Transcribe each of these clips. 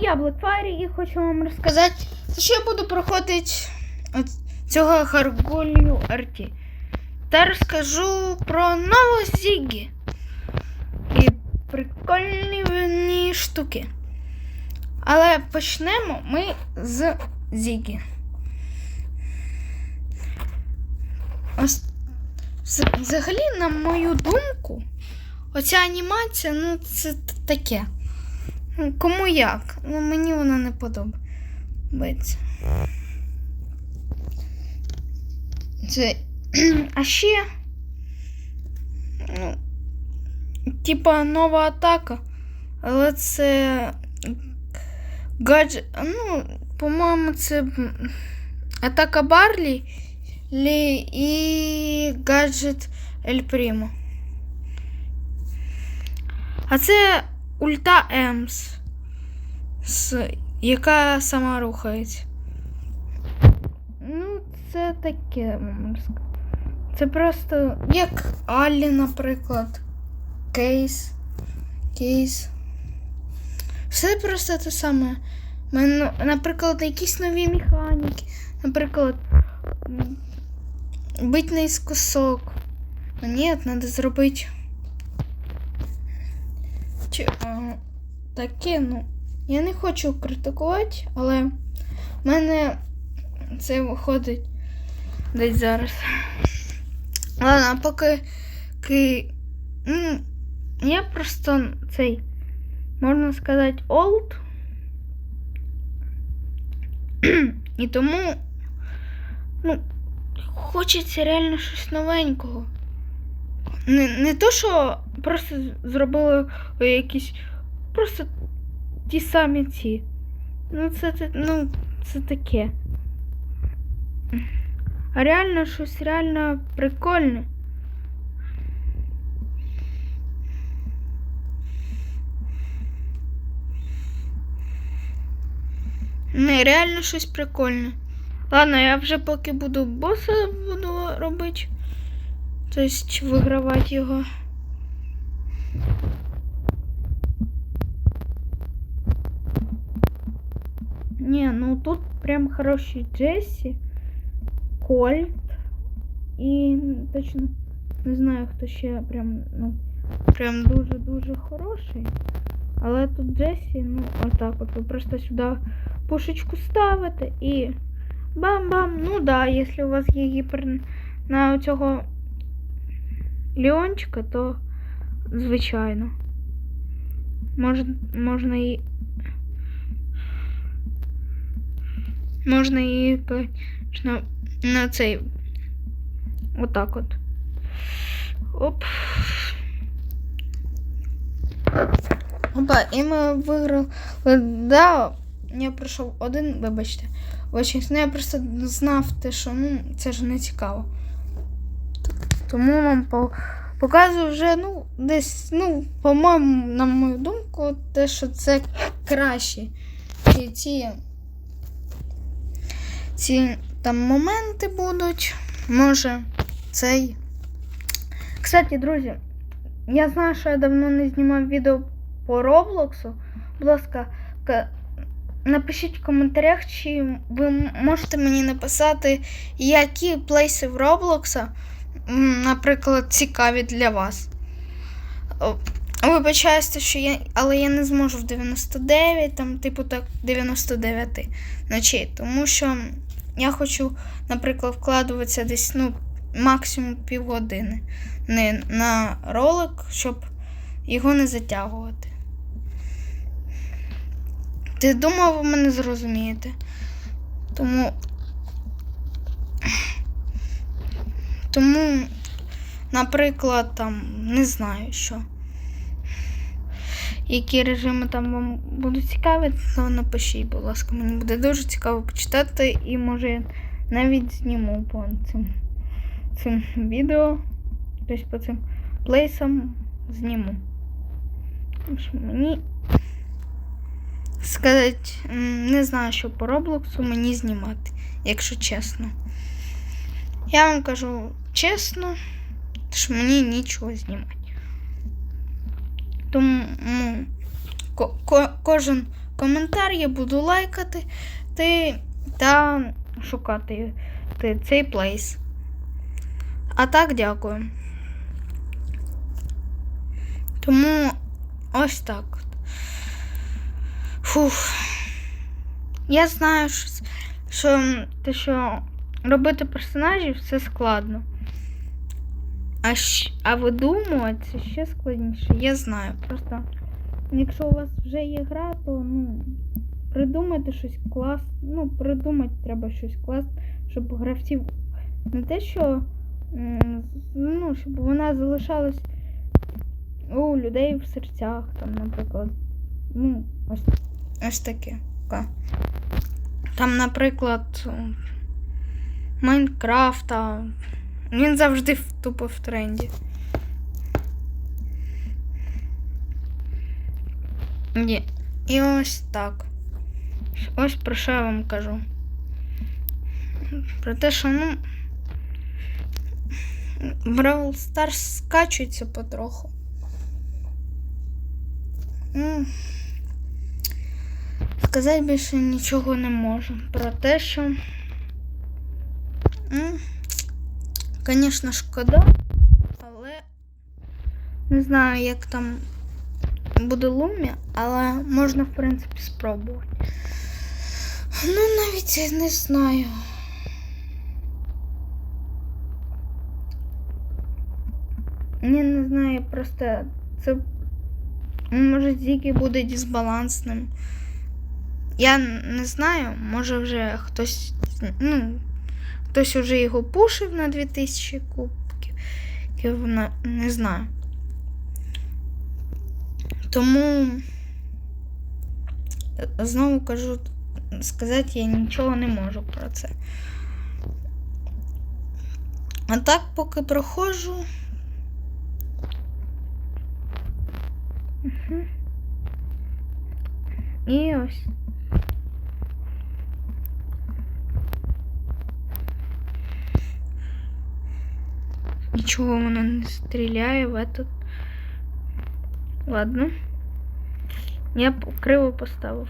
я Блекфайрі і хочу вам розказати, що я буду проходити цього гаргулью Арті. Та розкажу про нову Зігі. І прикольні штуки. Але почнемо ми з Зігі. Взагалі, на мою думку, оця анімація, ну, це таке. Кому як? Ну, мені вона не подобається. Це. А ще. Ну, типа нова атака. Але це. Гадж... Ну, по-моєму, це атака Барлі Лі і гаджет Ель Прімо. А це ульта Емс, з- яка сама рухається. Ну, це таке, сказати. Це просто як Аллі, наприклад. Кейс. Кейс. Все просто те саме. Мене, наприклад, якісь нові механіки. Наприклад, бить наискосок. Ну, ні, треба зробити. А, таке, ну. Я не хочу критикувати, але в мене це виходить десь зараз. Ладно, поки ки... ну, я просто цей, можна сказати, old. І тому, ну, хочеться реально щось новенького. Не, не то, що просто зробили якісь просто ті самі ці. Ну, це, ну, це таке. А реально щось реально прикольне. Не, реально щось прикольне. Ладно, я вже поки буду боса буду робити. Тобто вигравати його. Не, тут прям хороший Джесси, Кольт і точно не знаю, хто ще прям, ну, прям дуже-дуже хороший. Але тут Джесі, ну, отак от ви просто сюди пушечку ставите і бам-бам. Ну да, якщо у вас є гіпер на цього Леончика, то звичайно. Мож, можна і. Можна і конечно, на цей. Отак от. Оп. Опа, і ми виграли. Да, я пройшов один, вибачте. Очень, ну я просто знав те, що ну, це ж не цікаво. Тому вам по- показую вже, ну, десь, ну, по-моєму, на мою думку, те, що це краще. Ці, ці там моменти будуть. Може, цей. Кстати, друзі, я знаю, що я давно не знімав відео по Роблоксу. Будь ласка, ка- напишіть в коментарях, чи ви можете мені написати, які плейси в Роблокса, наприклад, цікаві для вас. Вибачаюся, що я, але я не зможу в 99, там, типу так, 99 ночей, тому що я хочу, наприклад, вкладуватися десь, ну, максимум півгодини на ролик, щоб його не затягувати. Ти думав, ви мене зрозумієте. Тому. Тому, наприклад, там, не знаю що. Які режими там вам будуть цікаві, то напишіть, будь ласка, мені буде дуже цікаво почитати і може навіть зніму по цим, цим відео. Тобто по цим плейсам зніму. Тому що мені сказати, не знаю, що по Роблоксу мені знімати, якщо чесно. Я вам кажу чесно, що мені нічого знімати. Тому ко- ко- кожен коментар, я буду лайкати ти, та шукати ти, цей плейс. А так, дякую. Тому ось так. Фух. Я знаю, що, що, що робити персонажів це складно. А, а видумувати ще складніше. Я знаю. Просто якщо у вас вже є гра, то ну, придумайте щось класне. Ну, придумати треба щось класне, щоб гравців не те, що ну, щоб вона залишалась у людей в серцях, там, наприклад. Ну, ось, ось таке. Там, наприклад, Майнкрафта. Він завжди тупо в тренді. Ні. І ось так. Ось про що я вам кажу. Про те, що, ну. Brawl Stars скачується потроху. Ну, сказати більше нічого не можу. Про те, що. М, Звісно, шкода, але не знаю, як там буде лумі, але можна, в принципі, спробувати. Ну, навіть я не знаю. Я не знаю, просто це може тільки буде дисбалансним. Я не знаю, може вже хтось, ну, хтось вже його пушив на 2000 кубків. Я не, не знаю. Тому знову кажу, сказати я нічого не можу про це. А так, поки проходжу. Угу. І ось. Нічого воно не стріляє в этот. Ладно. Я п- криво поставив.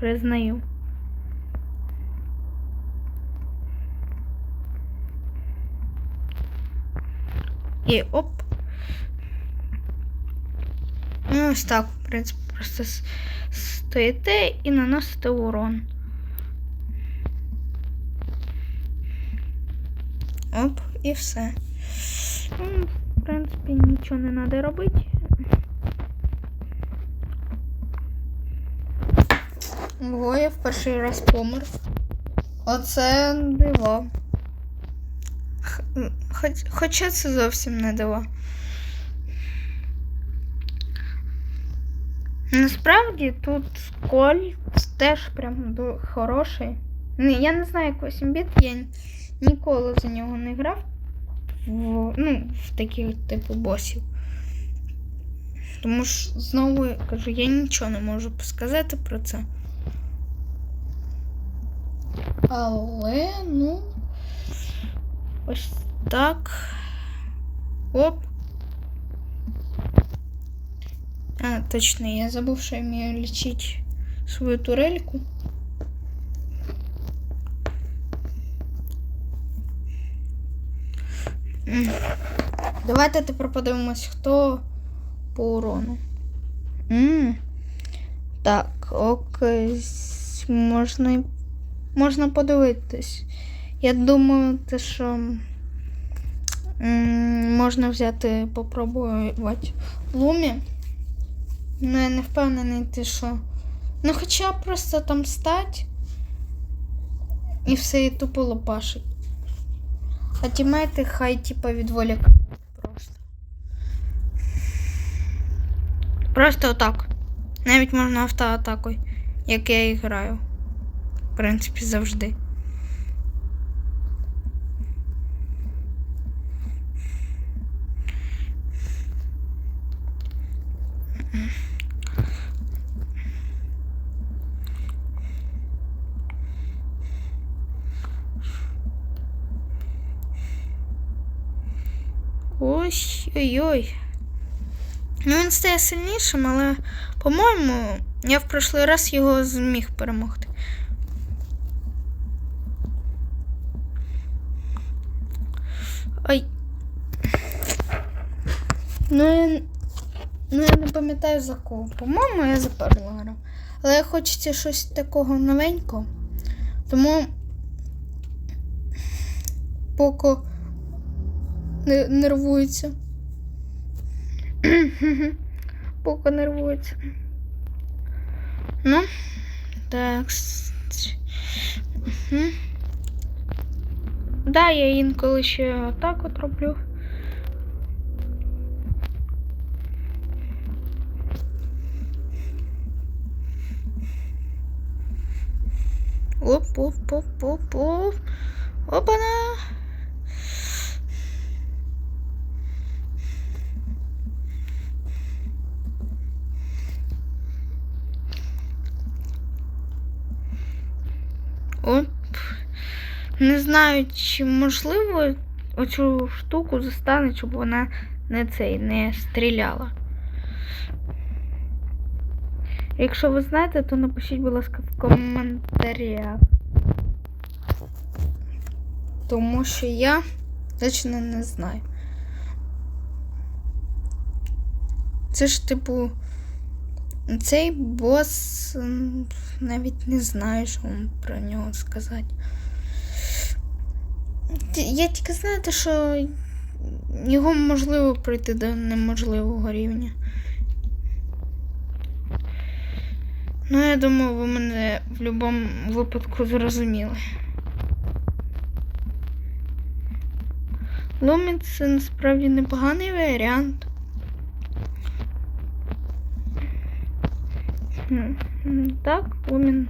Признаю. І оп. Ну, ось так, в принципі, просто с- стоїте і наносите урон. Оп, і все. Ну, в принципі, нічого не треба робити. Ого, я в перший раз помер. Оце диво. Хоч, хоча це зовсім не диво. Насправді тут коль теж прям хороший. Я не знаю, як 8 біт, я ніколи за нього не грав в, ну, в таких типу босів. Тому ж знову я кажу, я нічого не можу сказати про це. Але, ну. Ось так. Оп. А, точно, я забув, що я вмію лічити свою турельку. Давайте тепер подивимось, хто по урону. М. Так, окей. Можна, можна подивитись. Я думаю, те, що м, можна взяти, попробувати лумі. Ну, я не впевнений, те, що. Ну, хоча просто там стать і все і тупо лопашить. А тімейти хай типа відволікають просто. Просто отак. Навіть можна автоатакою, як я і граю. В принципі, завжди. Ой-ой-ой. Ну, він стає сильнішим, але, по-моєму, Я в прошлий раз його зміг перемогти. Ай. Ну я, ну, я не пам'ятаю за кого. По-моєму, я за Перла грав. Але хочеться щось такого новенького. Тому Поко не нервується. Поко нервується. Ну, так. Угу. Да, я інколи ще так от роблю. Оп, оп, оп, оп, оп. Опана. Оп. Не знаю, чи можливо оцю штуку застане, щоб вона не цей не стріляла. Якщо ви знаєте, то напишіть, будь ласка, в коментарях. Тому що я точно не знаю. Це ж, типу, цей бос навіть не знаю, що вам про нього сказати. Я тільки знаю, що його можливо пройти до неможливого рівня. Ну, я думаю, ви мене в будь-якому випадку зрозуміли. Лумін це насправді непоганий варіант. Так, Лумін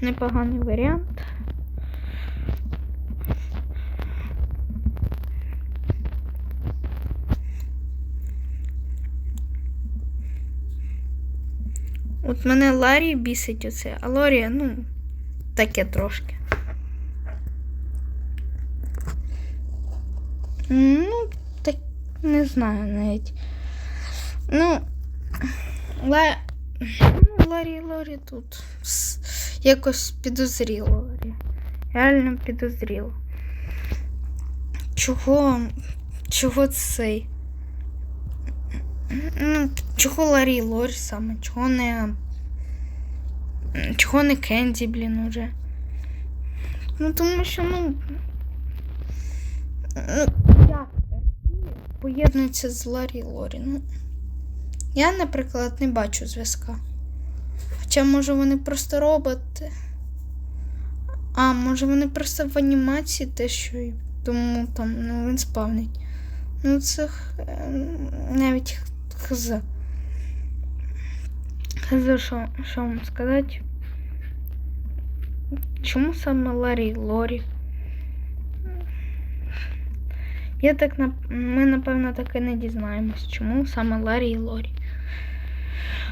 непоганий варіант. От мене Ларі бісить оце, а Лорі, ну, таке трошки. Ну, так не знаю навіть. Ну, Ла... ну Ларі Лорі тут якось підозріло. Реально підозріло. Чого? Чого цей? Ну, чого Ларі Лорі саме? Чого не. Чого не Кенді, блін, уже? Ну, тому що, ну. Як поєднується з Ларі Лорі. Ну, я, наприклад, не бачу зв'язка. Хоча, може, вони просто роботи. А, може, вони просто в анімації те, що і тому там ну, він спавнить. Ну, це х- е, навіть хз. Хз, що, що вам сказати? Чому саме Ларі Лорі? Я так нап- ми, напевно, так і не дізнаємось, чому саме Ларі і Лорі.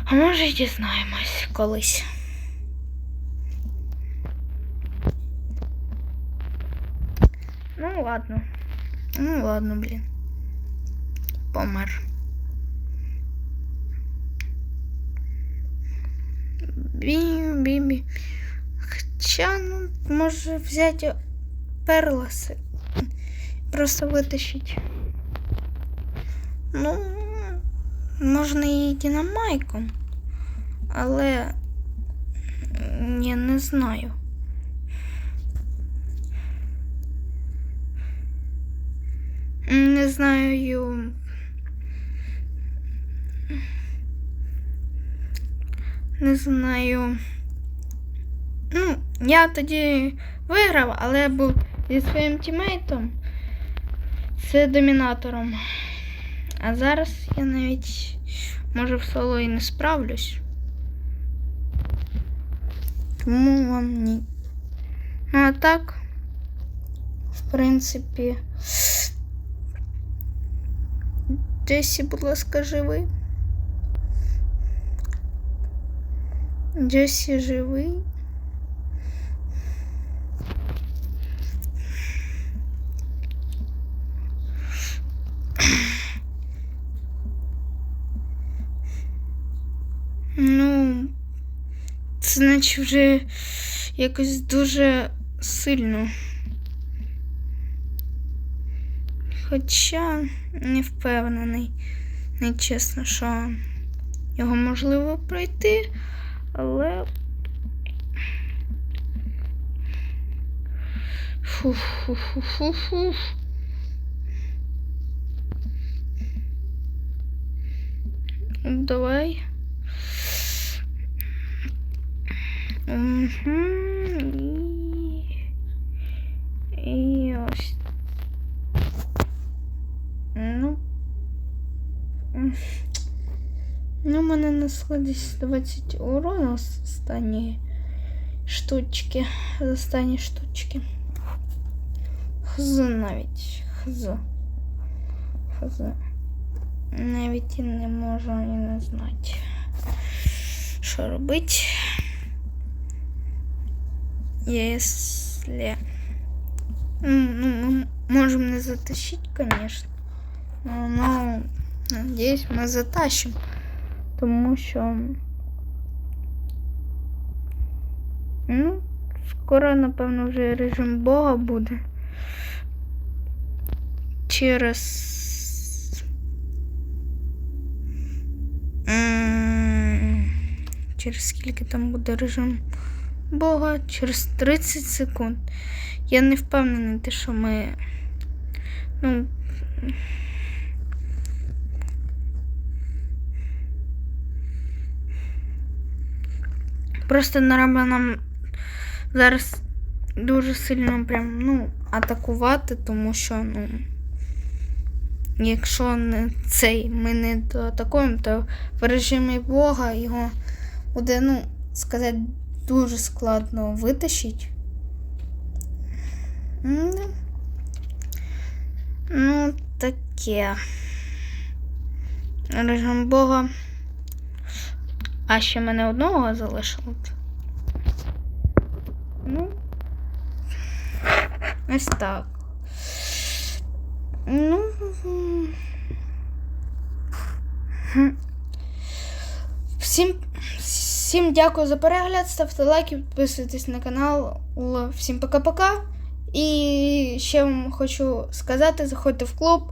А може й дізнаємось колись. Ну ладно. Ну ладно, блін. Помер. Бі-бі-бі. Хоча, ну, може взяти перласи. Просто витащить. Ну, можна і динамайком, але я не знаю. Не знаю. Не знаю. Ну, я тоді виграв, але був зі своїм тімейтом. Це домінатором. А зараз я навіть може в соло і не справлюсь. Тому вам ні. Ну а так, в принципі. Джесі, будь ласка, живий. Джесі живий. Ну, Це вже якось дуже сильно. Хоча не впевнений, не чесно, що його можливо пройти, але. Фу-фу-фу-фу-фу. Давай. Угу. І... І ось. Ну. М. Ну, у мене несло десь 20 урона з останньої штучки. З останньої штучки. Хз навіть. Хз. Хз. Навіть і не можу і не знати, що робити. Если... Ну, мы можем не затащить, конечно. Но, но надеюсь, ми затащим. Тому що. Ну, скоро, напевно, вже режим Бога буде. Через. Через скільки там буде режим Бога? Через 30 секунд. Я не впевнений, те, що ми. Ну. Просто треба нам зараз дуже сильно прям, ну, атакувати, тому що, ну. Якщо не цей ми не атакуємо, то в режимі Бога його буде, ну, сказати, дуже складно витащити. Ну, таке. Режим Бога. А ще мене одного залишило. Ну. Ось так. Ну. Всім, всім дякую за перегляд. Ставте лайки, підписуйтесь на канал. Всім пока-пока. І ще вам хочу сказати, заходьте в клуб.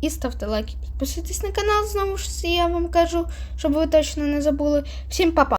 І ставте лайки, підписуйтесь на канал, знову ж я вам кажу, щоб ви точно не забули. Всім па-па!